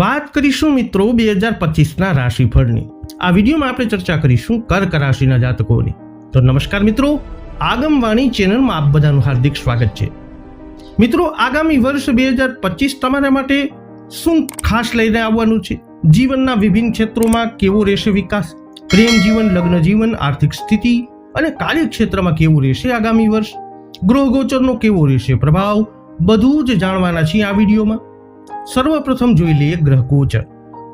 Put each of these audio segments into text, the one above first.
વાત કરીશું મિત્રો બે હજાર પચીસના રાશિફળની. આ વિડીયોમાં આપણે ચર્ચા કરીશું કર્ક રાશિના જાતકોની. તો નમસ્કાર મિત્રો, આગમવાણી ચેનલમાં આપ બધાનું હાર્દિક સ્વાગત છે. મિત્રો, આગામી વર્ષ બે હજાર પચીસ તમારા માટે શું ખાસ લઈને આવવાનું છે? જીવનના વિભિન્ન ક્ષેત્રોમાં કેવો રહેશે વિકાસ? પ્રેમ જીવન, લગ્ન જીવન, આર્થિક સ્થિતિ અને કાર્યક્ષેત્રમાં કેવું રહેશે આગામી વર્ષ? ગ્રહ ગોચરનો કેવો રહેશે પ્રભાવ? બધું જ જાણવાના છીએ આ વિડીયોમાં. સર્વપ્રથમ જોઈ લઈએ ગ્રહ ગોચર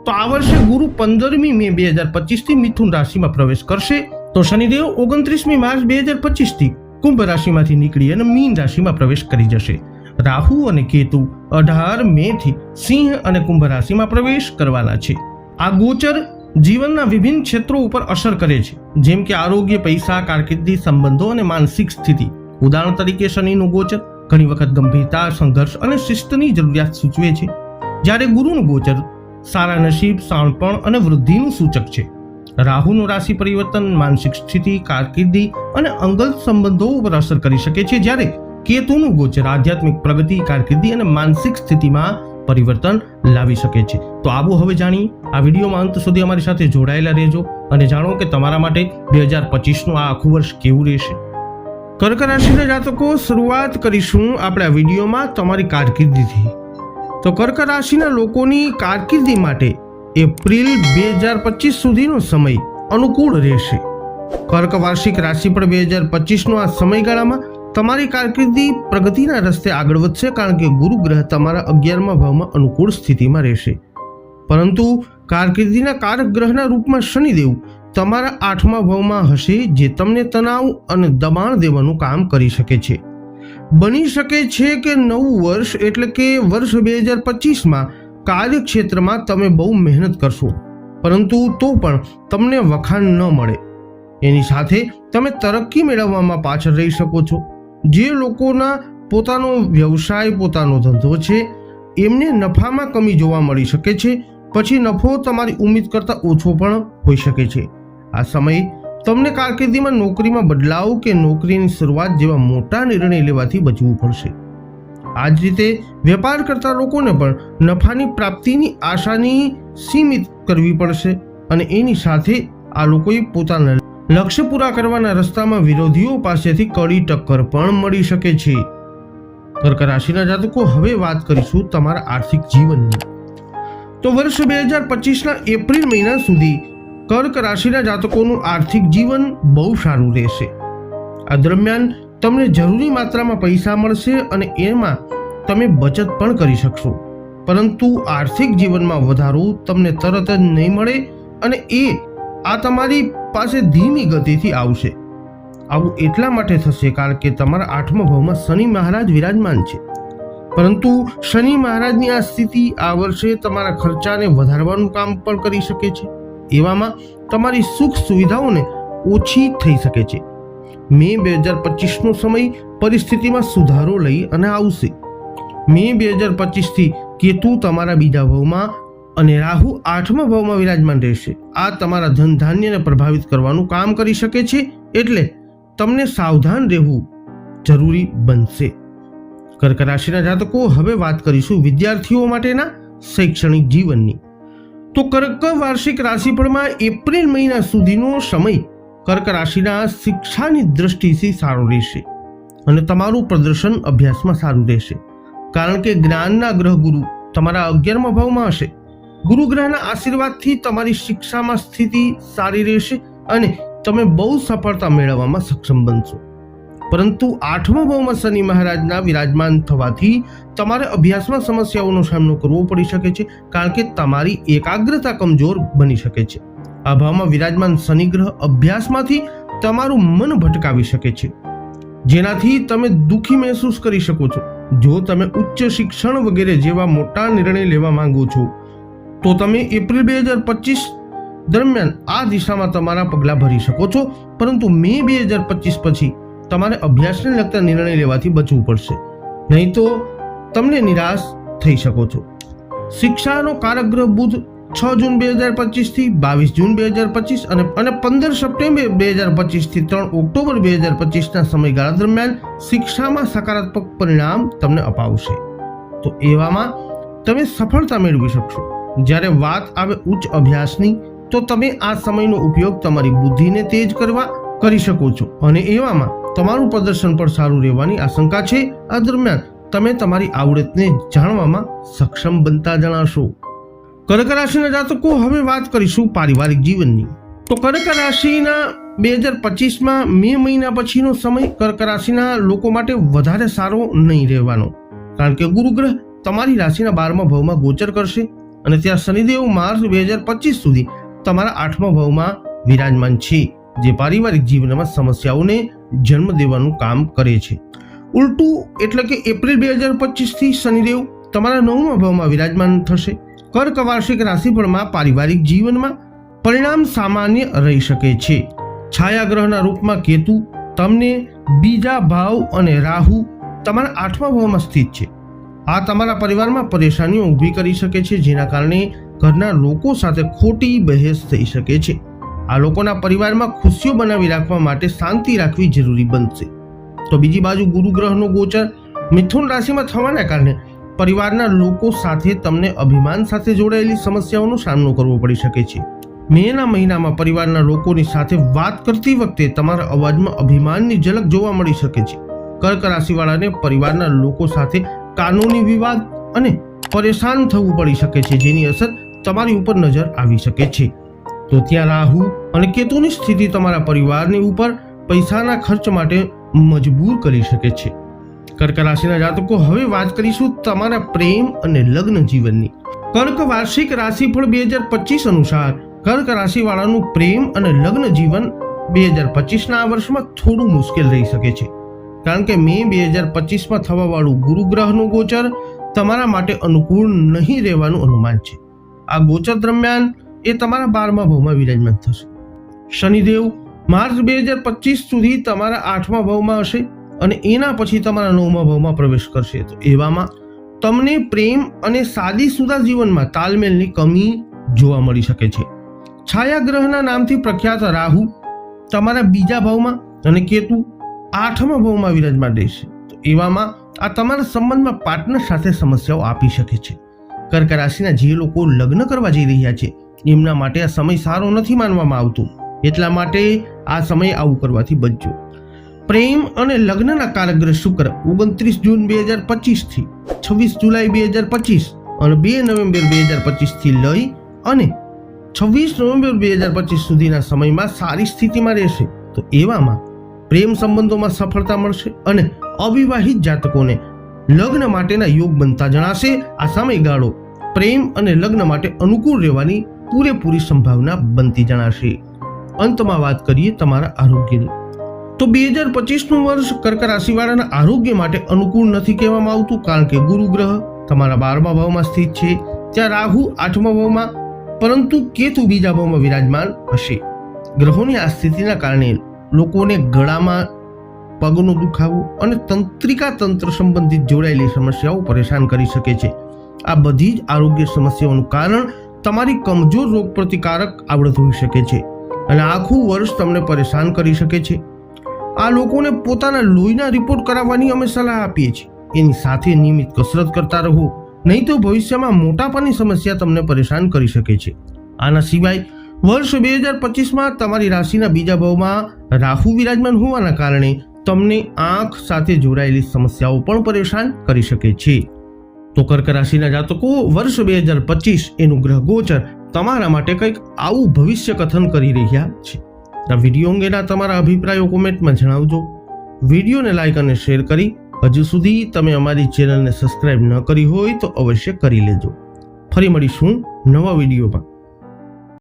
તો આ વર્ષે ગુરુ પંદરમી મે બે હજાર પચીસથી મિથુન રાશિમાં પ્રવેશ કરશે. તો શનિદેવ ઓગણત્રીસમી માર્ચ બે હજાર પચીસથી કુંભ રાશિમાંથી નીકળી અને મીન રાશિમાં પ્રવેશ કરી જશે. રાહુ અને કેતુ અઢાર મે થી સિંહ અને કુંભ રાશિમાં પ્રવેશ કરવાના છે. આ ગોચર જીવનના વિભિન્ન ક્ષેત્રો ઉપર અસર કરે છે. જેમ કે આરોગ્ય, પૈસા, કારકિર્દી, સંબંધો અને માનસિક સ્થિતિ. ઉદાહરણ તરીકે શનિનું ગોચર ઘણી વખત ગંભીરતા, સંઘર્ષ અને શિસ્તની જરૂરિયાત સૂચવે છે. જ્યારે ગુરુનું ગોચર, સારા નસીબ શાણપણ અને વૃદ્ધિનું સૂચક છે. રાહુનું રાશિ પરિવર્તન માનસિક સ્થિતિ, કારકિર્દી અને અંગત સંબંધો ઉપર અસર કરી શકે છે જ્યારે કેતુનું ગોચર આધ્યાત્મિક પ્રગતિ, કારકિર્દી અને માનસિક સ્થિતિમાં પરિવર્તન લાવી શકે છે. તો આબો હવે જાણીએ આ વિડીયોમાં અંત સુધી અમારી સાથે જોડાયેલા રહેજો અને જાણો કે તમારા માટે બે હજાર પચીસનું આ આખું વર્ષ કેવું રહેશે. કર્ક રાશિના જાતકો, શરૂઆત કરીશું આપણે વિડીયોમાં તમારી કારકિર્દીથી. તો કર્ક રાશિના લોકોની કારકિર્દી માટે એપ્રિલ બે હજાર પચીસ સુધીનો સમય અનુકૂળ રહેશે. કર્ક વાર્ષિક રાશિ પર બે હજાર પચીસનો આ સમયગાળામાં તમારી કારકિર્દી પ્રગતિના રસ્તે આગળ વધશે કારણ કે ગુરુ ગ્રહ તમારા અગિયારમા ભાવમાં અનુકૂળ સ્થિતિમાં રહેશે. પરંતુ કારકિર્દીના કારક ગ્રહના રૂપમાં શનિદેવ તમારા આઠમા ભાવમાં હશે જે તમને તણાવ અને દબાણ દેવાનું કામ કરી શકે છે. બની શકે છે કે નવું વર્ષ એટલે કે વર્ષ બે હજાર પચીસમાં કાર્યક્ષેત્રમાં તમે બહુ મહેનત કરશો. પરંતુ તો પણ તમને વખાણ ન મળે. એની સાથે તમે તરક્કી મેળવવામાં પાછળ રહી શકો છો. જે લોકોના પોતાનો વ્યવસાય, પોતાનો ધંધો છે, એમને નફામાં કમી જોવા મળી શકે છે. પછી નફો તમારી ઉમ્મીદ કરતાં ઓછો પણ હોઈ શકે છે. આ સમય તમને કારકિર્દીમાં નોકરીમાં બદલાવ કે નોકરીની શરૂઆત જેવા મોટા નિર્ણય લેવાથી બચવું પડશે. આ જ રીતે વેપાર કરતા લોકોને પણ નફાની પ્રાપ્તિની આશાની સીમિત કરવી પડશે અને એની સાથે આ લોકોએ પોતાના લક્ષ્ય પૂરા કરવાના રસ્તામાં વિરોધીઓ પાસેથી કડી ટક્કર પણ મળી શકે છે. કર્ક રાશિના જાતકો, હવે વાત કરીશું તમારા આર્થિક જીવનની. તો વર્ષ બે હજાર પચીસના એપ્રિલ મહિના સુધી કર્ક રાશિના જાતકોનું આર્થિક જીવન બહુ સારું રહેશે. આ દરમિયાન તમને જરૂરી માત્રામાં પૈસા મળશે અને એમાં તમે બચત પણ કરી શકશો. પરંતુ આર્થિક જીવનમાં વધારો તમને તરત જ નહીં મળે અને એ આ તમારી પાસે ધીમી ગતિથી આવશે. આવું એટલા માટે થશે કારણ કે તમારા આઠમા ભાવમાં શનિ મહારાજ વિરાજમાન છે. પરંતુ શનિ મહારાજની આ સ્થિતિ આ વર્ષે તમારા ખર્ચાને વધારવાનું કામ પણ કરી શકે છે. એવામાં તમારી સુખ સુવિધાઓને ઓછી થઈ શકે છે. મે બે હજાર પચીસનો સમય પરિસ્થિતિમાં સુધારો લઈ અને આવશે. મે બે હજાર પચીસથી કેતુ તમારા બીજા ભાવમાં અને રાહુ આઠમા ભાવમાં વિરાજમાન રહેશે. આ તમારા ધન ધાન્યને પ્રભાવિત કરવાનું કામ કરી શકે છે, એટલે તમને સાવધાન રહેવું જરૂરી બનશે. કર્ક રાશિના જાતકો, હવે વાત કરીશું વિદ્યાર્થીઓ માટેના શૈક્ષણિક જીવનની. તો કર્ક વાર્ષિક રાશિફળમાં એપ્રિલ મહિના સુધીનો સમય કર્ક રાશિના શિક્ષાની દ્રષ્ટિથી સારો રહેશે અને તમારું પ્રદર્શન અભ્યાસમાં સારું રહેશે. કારણ કે જ્ઞાનના ગ્રહ ગુરુ તમારા અગિયારમા ભાવમાં હશે. ગુરુ ગ્રહના આશીર્વાદથી તમારી શિક્ષામાં સ્થિતિ સારી રહેશે અને તમે બહુ સફળતા મેળવવામાં સક્ષમ બનશો. પરંતુ આઠમા ભાવમાં શનિ મહારાજના વિરાજમાન થવાથી તમારે અભ્યાસમાં સમસ્યાઓનો સામનો કરવો પડી શકે છે, કારણ કે તમારી એકાગ્રતા કમજોર બની શકે છે. આ ભાવમાં વિરાજમાન શનિ ગ્રહ અભ્યાસમાંથી તમારું મન ભટકાવી શકે છે. જેનાથી તમે દુઃખી મહેસૂસ કરી શકો છો. જો તમે ઉચ્ચ શિક્ષણ વગેરે જેવા મોટા નિર્ણય લેવા માંગો છો, તો તમે એપ્રિલ બે હજાર પચીસ દરમિયાન આ દિશામાં તમારા પગલાં ભરી શકો છો. પરંતુ મે બે હજાર પચીસ પછી તમારે અભ્યાસને લગતા નિર્ણય લેવાથી બચવું પડશે. નહીં તો તમને નિરાશ થઈ શકો છો. શિક્ષાનો કારકગ્રહ બુધ છ જૂન બે હજાર પચીસથી બાવીસ જૂન બે હજાર પચીસ અને અને પંદર સપ્ટેમ્બર બે હજાર પચીસથી ત્રણ ઓક્ટોબર બે હજાર પચીસના સમયગાળા દરમિયાન શિક્ષામાં સકારાત્મક પરિણામ તમને અપાવશે. તો એવામાં તમે સફળતા મેળવી શકશો. જ્યારે વાત આવે ઉચ્ચ અભ્યાસની, તો તમે આ સમયનો ઉપયોગ તમારી બુદ્ધિને તેજ કરવા કરી શકો છો. અને એવામાં તમારું પ્રદર્શન પણ સારું રહેવાની આશંકા છે. આ દરમિયાન તમે તમારી આવડતને જાણવામાં સક્ષમ બનતા જણાશો. કર્ક રાશિના જાતકો, હવે વાત કરીશું પારિવારિક જીવનની. તો કર્ક રાશિના બે હજાર પચીસમાં મે મહિના પછીનો સમય કર્ક રાશિના લોકો માટે વધારે સારો નહીં રહેવાનો. કારણ કે ગુરુગ્રહ તમારી રાશિના બારમા ભાવમાં ગોચર કરશે અને ત્યાં શનિદેવ માર્ચ બે હજાર પચીસ સુધી તમારા આઠમા ભાવમાં વિરાજમાન છે. જે પારિવારિક જીવનમાં સમસ્યાઓને જન્મ દેવાનું કામ કરે છે. ઉલટું એટલે કે એપ્રિલ બે હજાર પચીસથી શનિદેવ તમારા નવમા ભાવમાં વિરાજમાન થશે. કર્ક વાર્ષિક રાશિફળમાં પારિવારિક જીવનમાં પરિણામ સામાન્ય રહી શકે છે. છાયાગ્રહના રૂપમાં કેતુ તમને બીજા ભાવ અને રાહુ તમારા આઠમા ભાવમાં સ્થિત છે. આ તમારા પરિવારમાં પરેશાનીઓ ઊભી કરી શકે છે, જેના કારણે ઘરના લોકો સાથે ખોટી બહેસ થઈ શકે છે. આ લોકોના પરિવારમાં ખુશીઓ બનાવી રાખવા માટે શાંતિ રાખવી જરૂરી બનશે. તો બીજી બાજુ ગુરુ ગ્રહનો ગોચર મિથુન રાશિમાં થવાના કારણે પરિવારના લોકો સાથે તમને અભિમાન સાથે જોડાયેલી સમસ્યાઓનો સામનો કરવો પડી શકે છે. મેના મહિનામાં પરિવારના લોકોની સાથે વાત કરતી વખતે તમારા અવાજમાં અભિમાનની ઝલક જોવા મળી શકે છે. કર્ક રાશિવાળાને પરિવારના લોકો સાથે કાનૂની વિવાદ અને પરેશાન થવું પડી શકે છે, જેની અસર તમારી ઉપર નજર આવી શકે છે. તો ત્યાં રાહુ અને કેતુની સ્થિતિ તમારા પરિવારની ઉપર પૈસાના ખર્ચ માટે મજબૂર કરી શકે છે. કર્ક રાશિના જાતકો, હવે વાત કરીશું તમારા પ્રેમ અને લગ્ન જીવનની. કર્ક વાર્ષિક રાશિફળ બે હજાર પચીસ અનુસાર કર્ક રાશિવાળાનું પ્રેમ અને લગ્ન જીવન બે હજાર પચીસના આ વર્ષમાં થોડું મુશ્કેલ રહી શકે છે. કારણ કે મે બે હજાર પચીસમાં થવાવાળું ગુરુગ્રહનું ગોચર તમારા માટે અનુકૂળ નહીં રહેવાનું અનુમાન છે. આ ગોચર દરમિયાન એ તમારા બારમા ભાવમાં વિરાજમાન થશે. શનિદેવ માર્ચ બે હજાર પચીસ સુધી તમારા આઠમા ભાવમાં હશે અને એના પછી તમારા નવમા ભાવમાં પ્રવેશ કરશે. તો એવામાં તમને પ્રેમ અને સાદી સુદા જીવનમાં તાલમેલની કમી જોવા મળી શકે છે. છાયાગ્રહના નામથી પ્રખ્યાત રાહુ તમારા બીજા ભાવમાં અને કેતુ આઠમા ભાવમાં વિરાજમાન રહેશે. તો એવામાં આ તમારા સંબંધમાં પાર્ટનર સાથે સમસ્યાઓ આપી શકે છે. કર્ક રાશિના જે લોકો લગ્ન કરવા જઈ રહ્યા છે એમના માટે આ સમય સારો નથી માનવામાં આવતો. એટલા માટે આ સમય આવું કરવાથી બચજો. પ્રેમ અને લગ્નના કારગ્રહ શુક્ર ઓગણત્રીસ જૂન બે હજાર પચીસથી છવ્વીસ જુલાઈ બે હજાર પચીસ અને બે નવેમ્બર બે હજાર પચીસથી લઈ અને છવ્વીસ નવેમ્બર બે હજાર પચીસ સુધીના સમયમાં સારી સ્થિતિમાં રહેશે. તો એવામાં પ્રેમ સંબંધોમાં સફળતા મળશે અને અવિવાહિત જાતકોને લગ્ન માટેના યોગ બનતા જણાશે. આ સમયગાળો પ્રેમ અને લગ્ન માટે અનુકૂળ રહેવાની પૂરેપૂરી સંભાવના બનતી જણાશે. અંતમાં વાત કરીએ તમારા આરોગ્યની. તો બે હજાર પચીસનું વર્ષ કર્ક રાશિવાળાના આરોગ્ય માટે અનુકૂળ નથી કહેવામાં આવતું કારણ કે ગુરુ ગ્રહ તમારા બારમા ભાવમાં સ્થિત છે, ત્યાં રાહુ આઠમા ભાવમાં, પરંતુ કેતુ બીજા ભાવમાં વિરાજમાન હશે. ગ્રહોની આ સ્થિતિના કારણે લોકોને ગળામાં પગનો દુખાવો અને તંત્રિકા તંત્ર સંબંધિત જોડાયેલી સમસ્યાઓ પરેશાન કરી શકે છે. આ બધી જ આરોગ્ય સમસ્યાઓનું કારણ તમારી કમજોર રોગ પ્રતિકારક આવડત હોઈ શકે છે અને આખું વર્ષ તમને પરેશાન કરી શકે છે. આ લોકોને પોતાના લોહીના રિપોર્ટ કરાવવાની અમે સલાહ આપીએ છીએ. એની સાથે નિયમિત કસરત કરતા રહો. નહીં તો ભવિષ્યમાં મોટાપાની સમસ્યા તમને પરેશાન કરી શકે છે. આના સિવાય વર્ષ બે હજાર પચીસમાં તમારી રાશિના બીજા ભાવમાં રાહુ વિરાજમાન હોવાના કારણે તમને આંખ સાથે જોડાયેલી સમસ્યાઓ પણ પરેશાન કરી શકે છે. તો કર્ક રાશિના જાતકો વર્ષ બે હજાર પચીસ એનું ગ્રહ ગોચર તમારા માટે કંઈક આવું ભવિષ્ય કથન કરી રહ્યા છે. આ વીડિયો અંગેના તમારા અભિપ્રાયો કોમેન્ટમાં જણાવજો. વિડીયોને લાઇક અને શેર કરી હજુ સુધી તમે અમારી ચેનલને સબસ્ક્રાઇબ ન કરી હોય તો અવશ્ય કરી લેજો. ફરી મળીશું નવા વિડીયોમાં.